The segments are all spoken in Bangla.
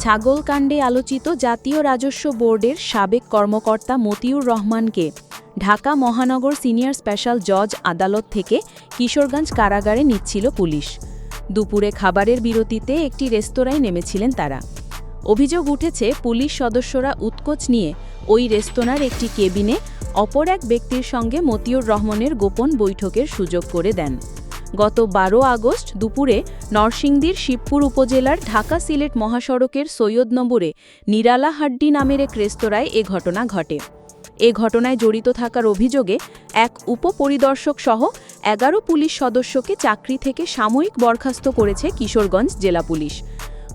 ছাগলকাণ্ডে আলোচিত জাতীয় রাজস্ব বোর্ডের সাবেক কর্মকর্তা মতিউর রহমানকে ঢাকা মহানগর সিনিয়র স্পেশাল জজ আদালত থেকে কিশোরগঞ্জ কারাগারে নিচ্ছিল পুলিশ। দুপুরে খাবারের বিরতিতে একটি রেস্তোরাঁয় নেমেছিলেন তারা। অভিযোগ উঠেছে, পুলিশ সদস্যরা উৎকোচ নিয়ে ওই রেস্তোরাঁর একটি কেবিনে অপর এক ব্যক্তির সঙ্গে মতিউর রহমানের গোপন বৈঠকের সুযোগ করে দেন। গত বারো আগস্ট দুপুরে নরসিংদীর শিবপুর উপজেলার ঢাকা সিলেট মহাসড়কের সৈয়দ নম্বরে নিরালা হাড্ডি নামের এক রেস্তোরাঁয় এ ঘটনা ঘটে। এ ঘটনায় জড়িত থাকার অভিযোগে এক উপপরিদর্শক সহ এগারো পুলিশ সদস্যকে চাকরি থেকে সাময়িক বরখাস্ত করেছে কিশোরগঞ্জ জেলা পুলিশ।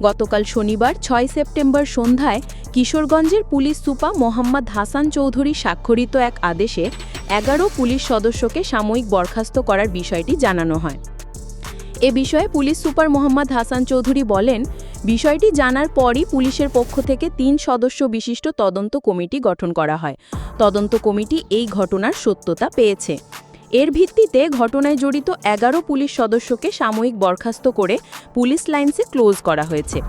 গতকাল শনিবার ছয় সেপ্টেম্বর সন্ধ্যায় কিশোরগঞ্জের পুলিশ সুপা মোহাম্মদ হাসান চৌধুরী স্বাক্ষরিত এক আদেশে এগারো পুলিশ সদস্যকে সাময়িক বরখাস্ত করার বিষয়টি জানানো হয়। এ বিষয়ে পুলিশ সুপার মোহাম্মদ হাসান চৌধুরী বলেন, বিষয়টি জানার পরই পুলিশের পক্ষ থেকে তিন সদস্য বিশিষ্ট তদন্ত কমিটি গঠন করা হয়। তদন্ত কমিটি এই ঘটনার সত্যতা পেয়েছে। এর ভিত্তিতে ঘটনায় জড়িত এগারো পুলিশ সদস্যকে সাময়িক বরখাস্ত করে পুলিশ লাইন্সে ক্লোজ করা হয়েছে।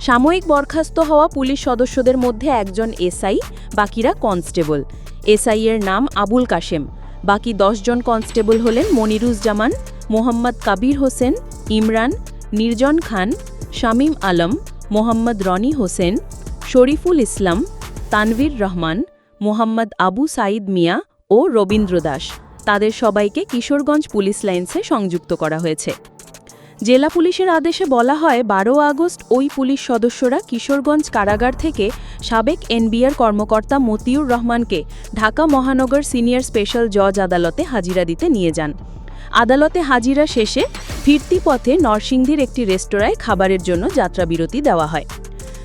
সাময়িক বরখাস্ত হওয়া পুলিশ সদস্যদের মধ্যে একজন এসআই, বাকিরা কনস্টেবল। এসআই এর নাম আবুল কাশেম। বাকি জন কনস্টেবল হলেন মনিরুজ্জামান, মোহাম্মদ কাবির হোসেন, ইমরান, নির্জন খান, শামীম আলম, মোহাম্মদ রনি হোসেন, শরীফুল ইসলাম, তানভীর রহমান, মোহাম্মদ আবু সাইদ মিয়া ও রবীন্দ্র দাস। তাদের সবাইকে কিশোরগঞ্জ পুলিশ লাইন্সে সংযুক্ত করা হয়েছে। জেলা পুলিশের আদেশে বলা হয়, বারো আগস্ট ওই পুলিশ সদস্যরা কিশোরগঞ্জ কারাগার থেকে সাবেক এনবিআর কর্মকর্তা মতিউর রহমানকে ঢাকা মহানগর সিনিয়র স্পেশাল জজ আদালতে হাজিরা দিতে নিয়ে যান। আদালতে হাজিরা শেষে ফিরতি পথে নরসিংদীর একটি রেস্তোরাঁয় খাবারের জন্য যাত্রাবিরতি দেওয়া হয়।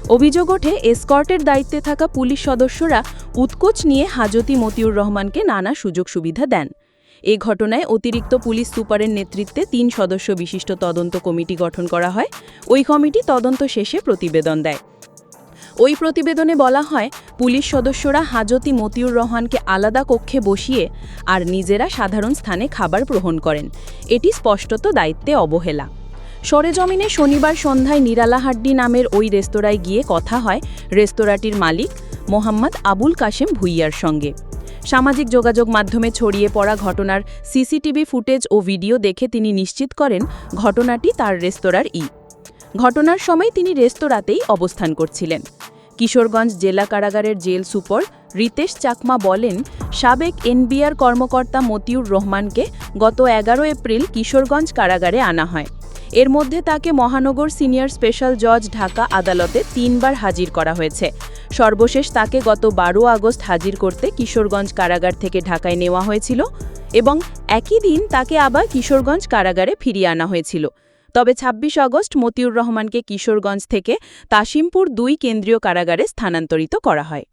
অভিযোগ ওঠে, এসকর্টের দায়িত্বে থাকা পুলিশ সদস্যরা উৎকোচ নিয়ে হাজতি মতিউর রহমানকে নানা সুযোগ সুবিধা দেন। এ ঘটনায় অতিরিক্ত পুলিশ সুপারের নেতৃত্বে তিন সদস্য বিশিষ্ট তদন্ত কমিটি গঠন করা হয়। ওই কমিটি তদন্ত শেষে প্রতিবেদন দেয়। ওই প্রতিবেদনে বলা হয়, পুলিশ সদস্যরা হাজতি মতিউর রহমানকে আলাদা কক্ষে বসিয়ে আর নিজেরা সাধারণ স্থানে খাবার গ্রহণ করেন। এটি স্পষ্টত দায়িত্বে অবহেলা। সরেজমিনে শনিবার সন্ধ্যায় নিরালাহাড্ডি নামের ওই রেস্তোরাঁয় গিয়ে কথা হয় রেস্তোরাঁটির মালিক মোহাম্মদ আবুল কাশেম ভুইয়ার সঙ্গে। সামাজিক যোগাযোগ মাধ্যমে ছড়িয়ে পড়া ঘটনার সিসিটিভি ফুটেজ ও ভিডিও দেখে তিনি নিশ্চিত করেন ঘটনাটি তার রেস্তোরাঁর ই। ঘটনার সময় তিনি রেস্তোরাঁতেই অবস্থান করছিলেন। কিশোরগঞ্জ জেলা কারাগারের জেল সুপার রিতেশ চাকমা বলেন, সাবেক এনবিআর কর্মকর্তা মতিউর রহমানকে গত এগারো এপ্রিল কিশোরগঞ্জ কারাগারে আনা হয়। এর মধ্যে তাকে মহানগর সিনিয়র স্পেশাল জজ ঢাকা আদালতে তিনবার হাজির করা হয়েছে। সর্বশেষ তাকে গত বারো আগস্ট হাজির করতে কিশোরগঞ্জ কারাগার থেকে ঢাকায় নেওয়া হয়েছিল এবং একই দিন তাকে আবার কিশোরগঞ্জ কারাগারে ফিরিয়ে আনা হয়েছিল। তবে ২৬ আগস্ট মতিউর রহমানকে কিশোরগঞ্জ থেকে তাসিমপুর দুই কেন্দ্রীয় কারাগারে স্থানান্তরিত করা হয়।